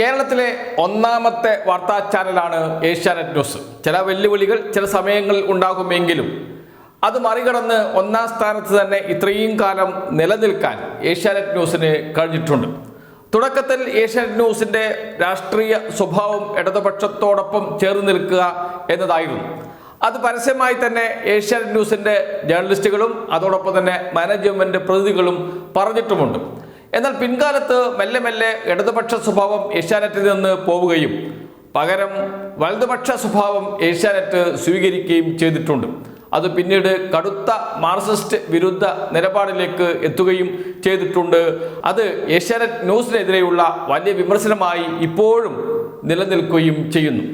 കേരളത്തിലെ ഒന്നാമത്തെ വാർത്താ ചാനലാണ് ഏഷ്യാനെറ്റ് ന്യൂസ്. ചില വെല്ലുവിളികൾ ചില സമയങ്ങളിൽ ഉണ്ടാകുമെങ്കിലും അത് മറികടന്ന് ഒന്നാം സ്ഥാനത്ത് തന്നെ ഇത്രയും കാലം നിലനിൽക്കാൻ ഏഷ്യാനെറ്റ് ന്യൂസിന് കഴിഞ്ഞിട്ടുണ്ട്. തുടക്കത്തിൽ ഏഷ്യാനെറ്റ് ന്യൂസിന്റെ രാഷ്ട്രീയ സ്വഭാവം ഇടതുപക്ഷത്തോടൊപ്പം ചേർന്ന് നിൽക്കുക എന്നതായിരുന്നു. അത് പരസ്യമായി തന്നെ ഏഷ്യാനെറ്റ് ന്യൂസിന്റെ ജേർണലിസ്റ്റുകളും അതോടൊപ്പം തന്നെ മാനേജ്മെന്റ് പ്രതിനിധികളും പറഞ്ഞിട്ടുമുണ്ട്. എന്നാൽ പിൻകാലത്ത് മെല്ലെ മെല്ലെ ഇടതുപക്ഷ സ്വഭാവം ഏഷ്യാനെറ്റിൽ നിന്ന് പോവുകയും പകരം വലതുപക്ഷ സ്വഭാവം ഏഷ്യാനെറ്റ് സ്വീകരിക്കുകയും ചെയ്തിട്ടുണ്ട്. അത് പിന്നീട് കടുത്ത മാർക്സിസ്റ്റ് വിരുദ്ധ നിലപാടിലേക്ക് എത്തുകയും ചെയ്തിട്ടുണ്ട്. അത് ഏഷ്യാനെറ്റ് ന്യൂസിനെതിരെയുള്ള വലിയ വിമർശനമായി ഇപ്പോഴും നിലനിൽക്കുകയും ചെയ്യുന്നു.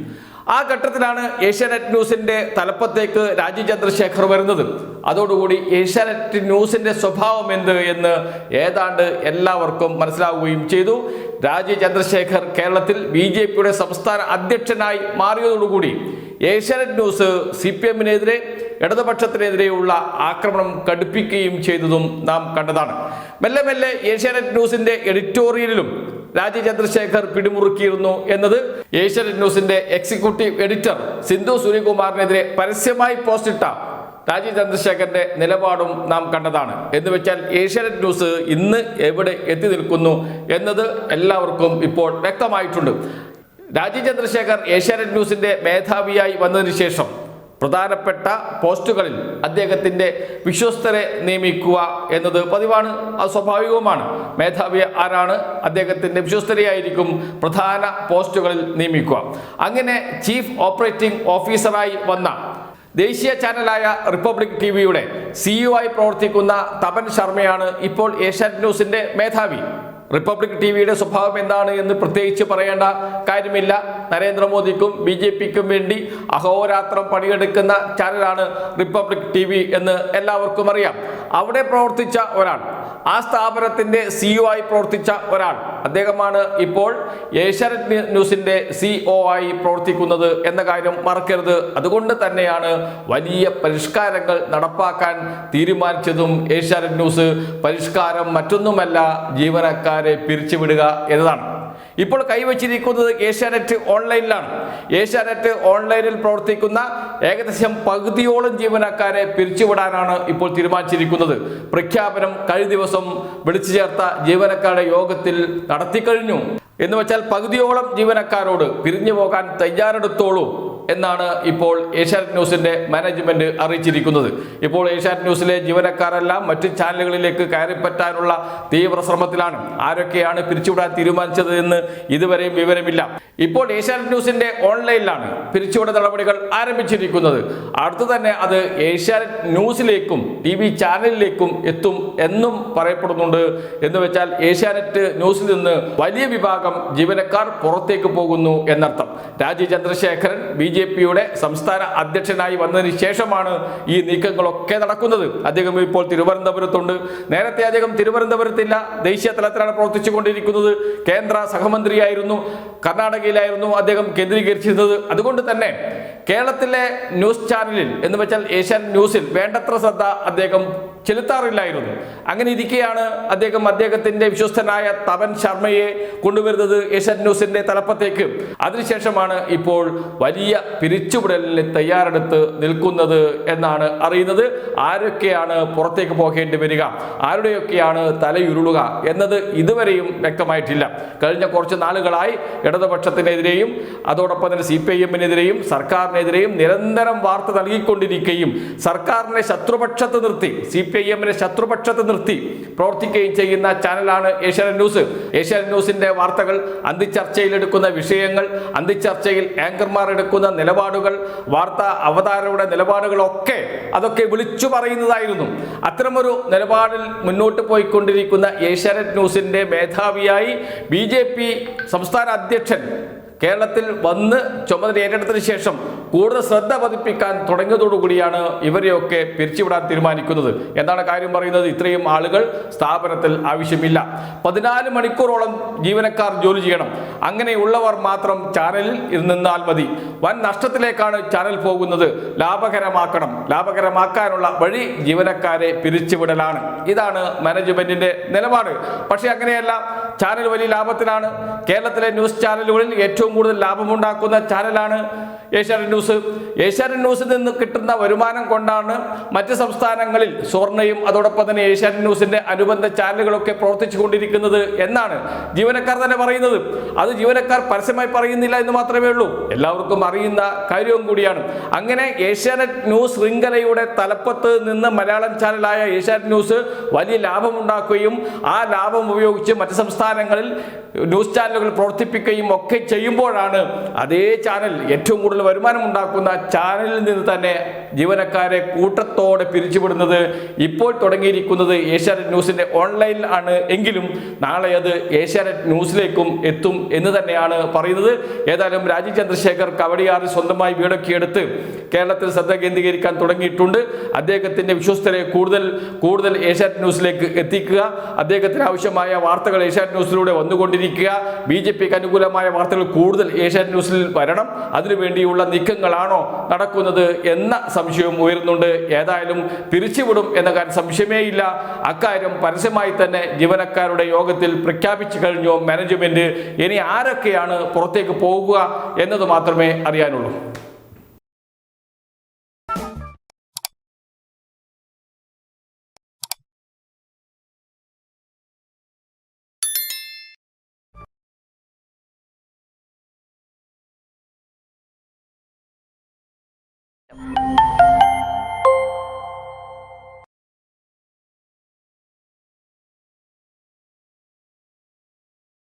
ആ ഘട്ടത്തിലാണ് ഏഷ്യാനെറ്റ് ന്യൂസിന്റെ തലപ്പത്തേക്ക് രാജീവ് ചന്ദ്രശേഖർ വരുന്നത്. അതോടുകൂടി ഏഷ്യാനെറ്റ് ന്യൂസിന്റെ സ്വഭാവം എന്ത് എന്ന് ഏതാണ്ട് എല്ലാവർക്കും മനസ്സിലാവുകയും ചെയ്തു. രാജീവ് ചന്ദ്രശേഖർ കേരളത്തിൽ ബി ജെ പിയുടെ സംസ്ഥാന അധ്യക്ഷനായി മാറിയതോടുകൂടി ഏഷ്യാനെറ്റ് ന്യൂസ് സി പി എമ്മിനെതിരെ ഇടതുപക്ഷത്തിനെതിരെയുള്ള ആക്രമണം കടുപ്പിക്കുകയും ചെയ്തതും നാം കണ്ടതാണ്. മെല്ലെ മെല്ലെ ഏഷ്യാനെറ്റ് ന്യൂസിന്റെ എഡിറ്റോറിയലിലും രാജീവ് ചന്ദ്രശേഖർ പിടിമുറുക്കിയിരുന്നു എന്നത് ഏഷ്യാനെറ്റ് ന്യൂസിന്റെ എക്സിക്യൂട്ടീവ് എഡിറ്റർ സിന്ധു സൂര്യകുമാറിനെതിരെ പരസ്യമായി പോസ്റ്റിട്ട രാജീവ് ചന്ദ്രശേഖരന്റെ നിലപാടും നാം കണ്ടതാണ്. എന്ന് വെച്ചാൽ ഏഷ്യാനെറ്റ് ന്യൂസ് ഇന്ന് എവിടെ എത്തി നിൽക്കുന്നു എന്നത് എല്ലാവർക്കും ഇപ്പോൾ വ്യക്തമായിട്ടുണ്ട്. രാജീവ് ചന്ദ്രശേഖർ ഏഷ്യാനെറ്റ് ന്യൂസിന്റെ മേധാവിയായി വന്നതിന് ശേഷം പ്രധാനപ്പെട്ട പോസ്റ്റുകളിൽ അദ്ദേഹത്തിന്റെ വിശ്വസ്തരെ നിയമിക്കുക എന്നത് പതിവാണ്. അത് സ്വാഭാവികവുമാണ്. മേധാവി ആരാണ്? അദ്ദേഹത്തിന്റെ വിശ്വസ്തരെയായിരിക്കും പ്രധാന പോസ്റ്റുകളിൽ നിയമിക്കുക. അങ്ങനെ ചീഫ് ഓപ്പറേറ്റിംഗ് ഓഫീസറായി വന്ന ദേശീയ ചാനലായ റിപ്പബ്ലിക് ടി വിയുടെ സിഇഒ ആയി പ്രവർത്തിക്കുന്ന തപൻ ശർമ്മയാണ് ഇപ്പോൾ ഏഷ്യാനെറ്റ് ന്യൂസിന്റെ മേധാവി. റിപ്പബ്ലിക് ടി വിയുടെ സ്വഭാവം എന്താണ് എന്ന് പ്രത്യേകിച്ച് പറയേണ്ട കാര്യമില്ല. നരേന്ദ്രമോദിക്കും ബി ജെ പിക്കും വേണ്ടി അഹോരാത്രം പണിയെടുക്കുന്ന ചാനലാണ് റിപ്പബ്ലിക് ടി വി എന്ന് എല്ലാവർക്കും അറിയാം. അവിടെ പ്രവർത്തിച്ച ഒരാൾ ആ സ്ഥാപനത്തിന്റെ സിഇഒ ആയി പ്രവർത്തിച്ച ഒരാൾ. അദ്ദേഹമാണ് ഇപ്പോൾ ഏഷ്യാനെറ്റ് ന്യൂസിന്റെ സിഒ ആയി പ്രവർത്തിക്കുന്നത് എന്ന കാര്യം മറക്കരുത്. അതുകൊണ്ട് തന്നെയാണ് വലിയ പരിഷ്കാരങ്ങൾ നടപ്പാക്കാൻ തീരുമാനിച്ചതും ഏഷ്യാനെറ്റ് ന്യൂസ്. പരിഷ്കാരം മറ്റൊന്നുമല്ല ജീവനക്കാരെ പിരിച്ചുവിടുക എന്നതാണ്. ഇപ്പോൾ കൈവച്ചിരിക്കുന്നത് ഏഷ്യാനെറ്റ് ഓൺലൈനിലാണ്. ഏഷ്യാനെറ്റ് ഓൺലൈനിൽ പ്രവർത്തിക്കുന്ന ഏകദേശം പകുതിയോളം ജീവനക്കാരെ പിരിച്ചുവിടാനാണ് ഇപ്പോൾ തീരുമാനിച്ചിരിക്കുന്നത്. പ്രഖ്യാപനം കഴിഞ്ഞ ദിവസം വിളിച്ചു ചേർത്ത ജീവനക്കാരുടെ യോഗത്തിൽ നടത്തിക്കഴിഞ്ഞു. എന്ന് വെച്ചാൽ പകുതിയോളം ജീവനക്കാരോട് പിരിഞ്ഞു പോകാൻ തയ്യാറെടുത്തോളൂ. എന്നാണ് ഇപ്പോൾ ഏഷ്യാനെറ്റ് ന്യൂസിന്റെ മാനേജ്മെന്റ് അറിയിച്ചിരിക്കുന്നത്. ഇപ്പോൾ ഏഷ്യാനെറ്റ് ന്യൂസിലെ ജീവനക്കാരെല്ലാം മറ്റ് ചാനലുകളിലേക്ക് കയറിപ്പറ്റാനുള്ള തീവ്ര ശ്രമത്തിലാണ്. ആരൊക്കെയാണ് പിരിച്ചുവിടാൻ തീരുമാനിച്ചത് എന്ന് ഇതുവരെയും വിവരമില്ല. ഇപ്പോൾ ഏഷ്യാനെറ്റ് ന്യൂസിന്റെ ഓൺലൈനിലാണ് പിരിച്ചുവിട നടപടികൾ ആരംഭിച്ചിരിക്കുന്നത്. അടുത്തു തന്നെ അത് ഏഷ്യാനെറ്റ് ന്യൂസിലേക്കും ടി വി ചാനലിലേക്കും എത്തും എന്നും പറയപ്പെടുന്നുണ്ട്. എന്ന് വെച്ചാൽ ഏഷ്യാനെറ്റ് ന്യൂസിൽ നിന്ന് വലിയ വിഭാഗം ജീവനക്കാർ പുറത്തേക്ക് പോകുന്നു എന്നർത്ഥം. രാജീവ് ചന്ദ്രശേഖരൻ ബി ജെ പിയുടെ സംസ്ഥാന അധ്യക്ഷനായി വന്നതിന് ശേഷമാണ് ഈ നീക്കങ്ങളൊക്കെ നടക്കുന്നത്. അദ്ദേഹം ഇപ്പോൾ തിരുവനന്തപുരത്തുണ്ട്. നേരത്തെ അദ്ദേഹം തിരുവനന്തപുരത്തില്ല. ദേശീയ തലത്തിലാണ് പ്രവർത്തിച്ചു കൊണ്ടിരിക്കുന്നത് കേന്ദ്ര സഹമന്ത്രിയായിരുന്നു. കർണാടകയിലായിരുന്നു അദ്ദേഹം കേന്ദ്രീകരിച്ചിരുന്നത്. അതുകൊണ്ട് തന്നെ കേരളത്തിലെ ന്യൂസ് ചാനലിൽ എന്ന് വെച്ചാൽ ഏഷ്യൻ ന്യൂസിൽ വേണ്ടത്ര ശ്രദ്ധ അദ്ദേഹം ചെലുത്താറില്ലായിരുന്നു. അങ്ങനെ ഇരിക്കെയാണ് അദ്ദേഹം അദ്ദേഹത്തിന്റെ വിശ്വസ്തനായ തവൻ ശർമ്മയെ കൊണ്ടുവരുന്നത് ഏഷ്യൻ ന്യൂസിന്റെ തലപ്പത്തേക്ക്. അതിനുശേഷമാണ് ഇപ്പോൾ വലിയ പിരിച്ചുവിടലിന് തയ്യാറെടുത്ത് നിൽക്കുന്നത് എന്നാണ് അറിയുന്നത്. ആരൊക്കെയാണ് പുറത്തേക്ക് പോകേണ്ടി വരിക? ആരുടെയൊക്കെയാണ് തലയുരുളുക എന്നത് ഇതുവരെയും വ്യക്തമായിട്ടില്ല. കഴിഞ്ഞ കുറച്ച് നാളുകളായി ഇടതുപക്ഷത്തിനെതിരെയും അതോടൊപ്പം തന്നെ സി പി ഐ എമ്മിനെതിരെയും സർക്കാരിനെതിരെയും നിരന്തരം വാർത്ത നൽകിക്കൊണ്ടിരിക്കുകയും സർക്കാരിനെ ശത്രുപക്ഷത്ത് നിർത്തി സി പി ഐ എമ്മിനെ ശത്രുപക്ഷത്ത് നിർത്തി പ്രവർത്തിക്കുകയും ചെയ്യുന്ന ചാനലാണ് ഏഷ്യാനെറ്റ് ന്യൂസ്. ഏഷ്യാനെറ്റ് ന്യൂസിന്റെ വാർത്തകൾ അന്തിച്ചർച്ചയിൽ എടുക്കുന്ന വിഷയങ്ങൾ അന്തിച്ചർച്ചയിൽ ആങ്കർമാർ എടുക്കുന്ന നിലപാടുകൾ വാർത്താ അവതാരയുടെ നിലപാടുകളൊക്കെ അതൊക്കെ വിളിച്ചു പറയുന്നതായിരുന്നു. അത്തരമൊരു നിലപാടിൽ മുന്നോട്ട് പോയിക്കൊണ്ടിരിക്കുന്ന ഏഷ്യാനെറ്റ് ന്യൂസിന്റെ മേധാവിയായി ബി സംസ്ഥാന അധ്യക്ഷൻ കേരളത്തിൽ വന്ന് ചുമതല ഏറ്റെടുത്തതിനു ശേഷം കൂടുതൽ ശ്രദ്ധ പതിപ്പിക്കാൻ തുടങ്ങിയതോടുകൂടിയാണ് ഇവരെയൊക്കെ പിരിച്ചുവിടാൻ തീരുമാനിക്കുന്നത്. എന്താണ് കാര്യം പറയുന്നത്? ഇത്രയും ആളുകൾ സ്ഥാപനത്തിൽ ആവശ്യമില്ല. പതിനാല് മണിക്കൂറോളം ജീവനക്കാർ ജോലി ചെയ്യണം. അങ്ങനെയുള്ളവർ മാത്രം ചാനലിൽ നിന്നാൽ മതി. വൻ നഷ്ടത്തിലേക്കാണ് ചാനൽ പോകുന്നത്. ലാഭകരമാക്കണം. ലാഭകരമാക്കാനുള്ള വഴി ജീവനക്കാരെ പിരിച്ചുവിടലാണ്. ഇതാണ് മാനേജ്മെന്റിന്റെ നിലപാട്. പക്ഷേ അങ്ങനെയല്ല. ചാനൽ വലിയ ലാഭത്തിലാണ്. കേരളത്തിലെ ന്യൂസ് ചാനലുകളിൽ ഏറ്റവും കൂടുതൽ ലാഭമുണ്ടാക്കുന്ന ചാനലാണ് ഏഷ്യാനെറ്റ് ന്യൂസ്. ഏഷ്യാനെറ്റ് ന്യൂസിൽ നിന്ന് കിട്ടുന്ന വരുമാനം കൊണ്ടാണ് മറ്റ് സംസ്ഥാനങ്ങളിൽ സ്വർണയും അതോടൊപ്പം തന്നെ ഏഷ്യാനെറ്റ് ന്യൂസിന്റെ അനുബന്ധ ചാനലുകളൊക്കെ പ്രവർത്തിച്ചു കൊണ്ടിരിക്കുന്നത് എന്നാണ് ജീവനക്കാർ തന്നെ പറയുന്നത്. അത് ജീവനക്കാർ പരസ്യമായി പറയുന്നില്ല എന്ന് മാത്രമേ ഉള്ളൂ. എല്ലാവർക്കും അറിയുന്ന കാര്യവും കൂടിയാണ്. അങ്ങനെ ഏഷ്യാനെറ്റ് ന്യൂസ് ശൃംഖലയുടെ തലപ്പത്ത് നിന്ന് മലയാളം ചാനലായ ഏഷ്യാനെറ്റ് ന്യൂസ് വലിയ ലാഭമുണ്ടാക്കുകയും ആ ലാഭം ഉപയോഗിച്ച് മറ്റ് സംസ്ഥാനങ്ങളിൽ ന്യൂസ് ചാനലുകൾ പ്രവർത്തിപ്പിക്കുകയും ഒക്കെ ചെയ്യുമ്പോഴാണ് അതേ ചാനൽ ഏറ്റവും കൂടുതൽ വരുമാനം ഉണ്ടാക്കുന്ന ചാനലിൽ നിന്ന് തന്നെ ജീവനക്കാരെ കൂട്ടത്തോടെ പിരിച്ചുവിടുന്നത് ഇപ്പോൾ തുടങ്ങിയിരിക്കുന്നത് ഏഷ്യാനെറ്റ് ന്യൂസിന്റെ ഓൺലൈനിൽ ആണ്. എങ്കിലും നാളെ അത് ഏഷ്യാനെറ്റ് ന്യൂസിലേക്കും എത്തും എന്ന് തന്നെയാണ് പറയുന്നത്. ഏതായാലും രാജീവ് ചന്ദ്രശേഖർ കവടിയാറിൽ സ്വന്തമായി വീടൊക്കെ എടുത്ത് കേരളത്തിൽ ശ്രദ്ധ കേന്ദ്രീകരിക്കാൻ തുടങ്ങിയിട്ടുണ്ട്. അദ്ദേഹത്തിന്റെ വിശ്വസ്തരെ കൂടുതൽ കൂടുതൽ ഏഷ്യാനെറ്റ് ന്യൂസിലേക്ക് എത്തിക്കുക. അദ്ദേഹത്തിന് ആവശ്യമായ വാർത്തകൾ ഏഷ്യാനെറ്റ് ന്യൂസിലൂടെ വന്നുകൊണ്ടിരിക്കുക. ബി ജെ പിക്ക് അനുകൂലമായ വാർത്തകൾ കൂടുതൽ ഏഷ്യാനെറ്റ് ന്യൂസിൽ വരണം. അതിനുവേണ്ടിയുള്ള നീക്കങ്ങളാണോ നടക്കുന്നത് എന്ന സംശയവും ഉയരുന്നുണ്ട്. ഏതായാലും പിരിച്ചുവിടും എന്ന കാര്യം സംശയമേ ഇല്ല അക്കാര്യം പരസ്യമായി തന്നെ ജീവനക്കാരുടെ യോഗത്തിൽ പ്രഖ്യാപിച്ചു കഴിഞ്ഞു മാനേജ്മെന്റ്. ഇനി ആരൊക്കെയാണ് പുറത്തേക്ക് പോകുക എന്നത് മാത്രമേ അറിയാനുള്ളൂ.